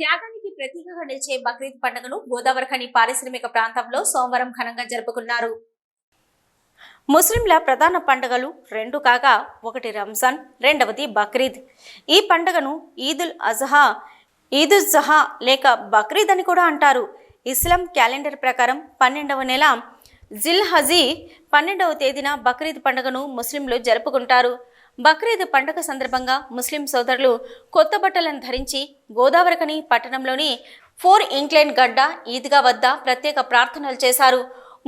త్యాగానికి ప్రతీకగా నిలిచే బక్రీద్ పండుగను గోదావరిఖని పారిశ్రామిక ప్రాంతంలో సోమవారం ఘనంగా జరుపుకున్నారు. ముస్లింల ప్రధాన పండుగలు రెండు కాగా ఒకటి రంజాన్ రెండవది బక్రీద్. ఈ పండుగను ఈదుల్ అజహా ఈదుల్ జహా లేక బక్రీద్ అని కూడా అంటారు. ఇస్లాం క్యాలెండర్ ప్రకారం పన్నెండవ నెల జిల్ హజీ పన్నెండవ తేదీన బక్రీద్ పండుగను ముస్లింలు జరుపుకుంటారు. బక్రీద్ పండుగ సందర్భంగా ముస్లిం సోదరులు కొత్త బట్టలను ధరించి గోదావరికని పట్టణంలోని ఫోర్ ఇంగ్లాండ్ గడ్డ ఈద్గా వద్ద ప్రత్యేక ప్రార్థనలు చేశారు.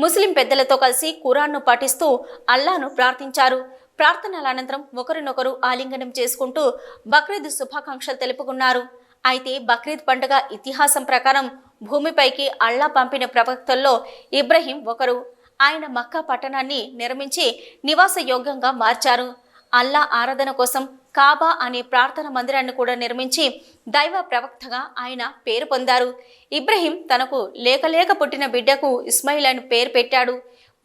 ముస్లిం పెద్దలతో కలిసి ఖురాన్ను పాటిస్తూ అల్లాను ప్రార్థించారు. ప్రార్థనల అనంతరం ఒకరినొకరు ఆలింగనం చేసుకుంటూ బక్రీద్ శుభాకాంక్షలు తెలుపుకున్నారు. అయితే బక్రీద్ పండుగ ఇతిహాసం ప్రకారం భూమిపైకి అల్లా పంపిన ప్రవక్తల్లో ఇబ్రహీం ఒకరు. ఆయన మక్కా పట్టణాన్ని నిర్మించి నివాస యోగ్యంగా మార్చారు. అల్లా ఆరాధన కోసం కాబా అనే ప్రార్థన మందిరాన్ని కూడా నిర్మించి దైవ ప్రవక్తగా ఆయన పేరు పొందారు. ఇబ్రహీం తనకు లేకలేక పుట్టిన బిడ్డకు ఇస్మాయిల్ అని పేరు పెట్టాడు.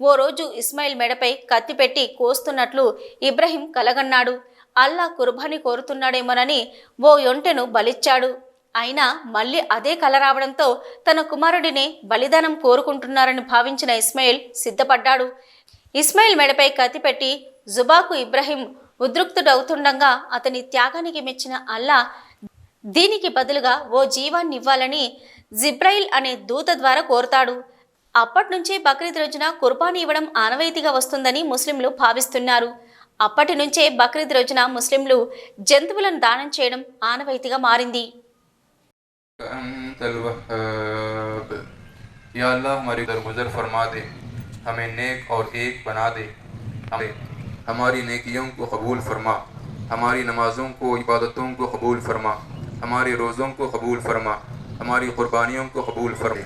ఓ రోజు ఇస్మాయిల్ మెడపై కత్తి పెట్టి కోస్తున్నట్లు ఇబ్రహీం కలగన్నాడు. అల్లా కుర్బానీ కోరుతున్నాడేమోనని ఓ యొంటెను బలిచ్చాడు. అయినా మళ్ళీ అదే కల రావడంతో తన కుమారుడిని బలిదానం కోరుకుంటున్నారని భావించిన ఇస్మాయిల్ సిద్ధపడ్డాడు. ఇస్మాయిల్ మెడపై కత్తి పెట్టి జుబాకు ఇబ్రహీం ఉద్రిక్తుడవుతుండగా అతని త్యాగానికి మెచ్చిన అల్లా దీనికి బదులుగా ఓ జీవాన్నివ్వాలని జిబ్రయిల్ అనే దూత ద్వారా కోరుతాడు. అప్పటి నుంచి బక్రీద్ రోజున కుర్బానీ ఇవ్వడం ఆనవాయితీగా వస్తుందని ముస్లింలు భావిస్తున్నారు. అప్పటి నుంచే బక్రీద్ రోజున ముస్లింలు జంతువులను దానం చేయడం ఆనవాయితీగా మారింది. ہماری نیکیوں کو قبول فرما۔ ہماری نمازوں کو، عبادتوں کو قبول فرما۔ ہمارے روزوں کو قبول فرما۔ ہماری قربانیوں کو قبول فرما۔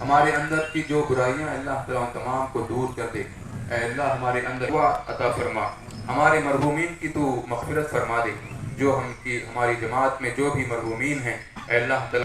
ہمارے اندر کی جو برائیاں اللہ تعالیٰ تمام کو دور کر دے۔ اے اللہ، ہمارے اندر عطا فرما۔ ہمارے مرحومین کی تو مغفرت فرما دے۔ جو ہم کی، ہماری جماعت میں جو بھی مرحومین ہیں، اے اللہ تعالیٰ